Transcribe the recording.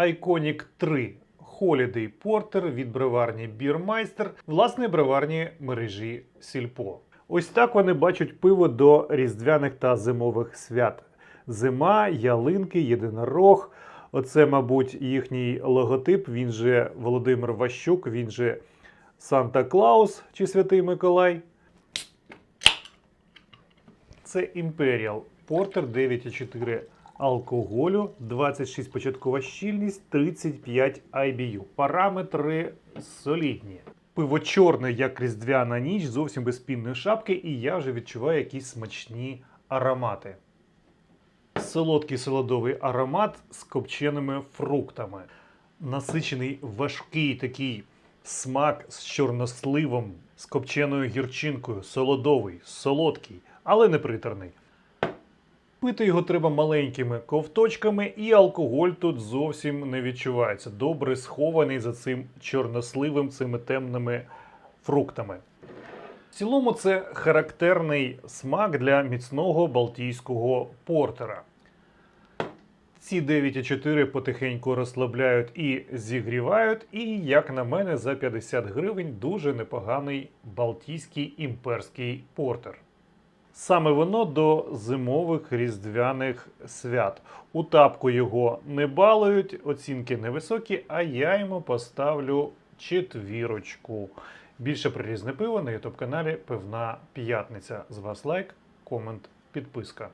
Iconic 3 Holiday Porter від броварні Бірмайстер, власної броварні мережі Сільпо. Ось так вони бачать пиво до різдвяних та зимових свят. Зима, ялинки, єдинорог. Оце, мабуть, їхній логотип. Він же Володимир Ващук, він же Санта Клаус чи Святий Миколай. Це Imperial Porter 9,4 алкоголю, 26 початкова щільність, 35 IBU. Параметри солідні. Пиво чорне, як різдвяна ніч, зовсім без пінної шапки, і я вже відчуваю якісь смачні аромати. Солодкий солодовий аромат з копченими фруктами. Насичений важкий такий смак з чорносливом, з копченою гірчинкою, солодовий, солодкий, але не приторний. Пити його треба маленькими ковточками, і алкоголь тут зовсім не відчувається. Добре схований за цим чорносливим, цими темними фруктами. В цілому це характерний смак для міцного балтійського портера. Ці 9,4 потихеньку розслабляють і зігрівають, і, як на мене, за 50 гривень дуже непоганий балтійський імперський портер. Саме воно до зимових різдвяних свят. У тапку його не балують, оцінки невисокі, а я йому поставлю четвірочку. Більше про різне пиво на ютуб каналі Пивна П'ятниця. З вас лайк, комент, підписка.